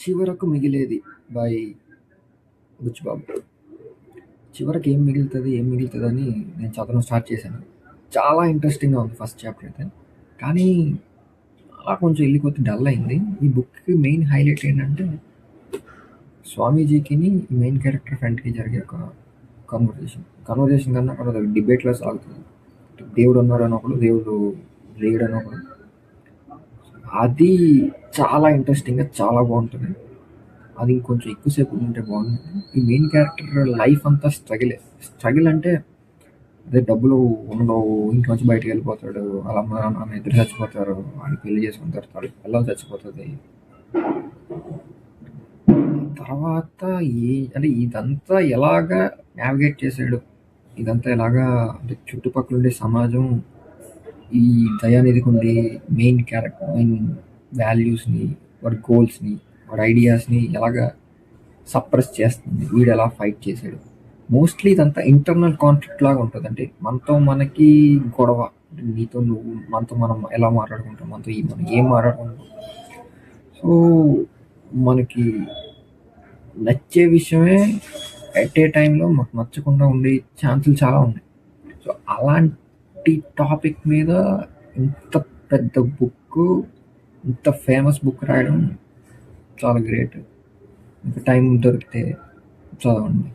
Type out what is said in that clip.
చివరకు మిగిలేది బై బుచ్చిబాబు. చివరకు ఏం మిగులుతుంది ఏం మిగులుతుంది అని నేను చదవడం స్టార్ట్ చేశాను. చాలా ఇంట్రెస్టింగ్గా ఉంది ఫస్ట్ చాప్టర్ అయితే. కానీ అలా కొంచెం వెళ్ళి కొద్ది డల్ అయింది. ఈ బుక్కి మెయిన్ హైలైట్ ఏంటంటే స్వామీజీకి మెయిన్ క్యారెక్టర్ ఫ్రెండ్కి జరిగే ఒక కన్వర్జేషన్ కన్వర్జేషన్ కన్నా అక్కడ డిబేట్లో సాగుతుంది. దేవుడు ఉన్నాడు అని ఒకడు దేవుడు లేడు అని ఒకడు. అది చాలా ఇంట్రెస్టింగ్గా చాలా బాగుంటుంది. అది ఇంకొంచెం ఎక్కువసేపు ఉంటే బాగుంటుంది. ఈ మెయిన్ క్యారెక్టర్ లైఫ్ అంతా స్ట్రగిలే స్ట్రగిల్ అంటే అదే డబ్బులు ఉండవు ఇంటి నుంచి బయటకు వెళ్ళిపోతాడు వాళ్ళ అమ్మ నాన్న ఇద్దరు చచ్చిపోతారు వాడిని పెళ్ళి చేసుకుంటారు తాడు పిల్లలు చచ్చిపోతుంది. తర్వాత ఏ అంటే ఇదంతా ఎలాగా నావిగేట్ చేసాడు ఇదంతా ఎలాగా అంటే చుట్టుపక్కల ఉండే సమాజం ఈ దయానిధికి ఉండే మెయిన్ క్యారెక్టర్ మెయిన్ వాల్యూస్ని వాడి గోల్స్ని వాడి ఐడియాస్ని ఎలాగా సప్రెస్ చేస్తుంది? వీడు ఎలా ఫైట్ చేశాడు? మోస్ట్లీ ఇదంతా ఇంటర్నల్ కాన్ఫ్లిక్ట్ లాగా ఉంటుంది. అంటే మనతో మనకి గొడవ నీతో నువ్వు మనతో మనం ఎలా మాట్లాడుకుంటాం మనతో ఈ మనం ఏం మాట్లాడుకుంటాం. సో మనకి నచ్చే విషయమే ఎట్ ఏ టైంలో మాకు నచ్చకుండా ఉండే ఛాన్సులు చాలా ఉన్నాయి. సో అలాంటి టాపిక్ మీద ఇంత పెద్ద బుక్ ఇంత ఫేమస్ బుక్ రాయడం చాలా గ్రేట్. ఇంకా టైం దొరికితే చదవండి.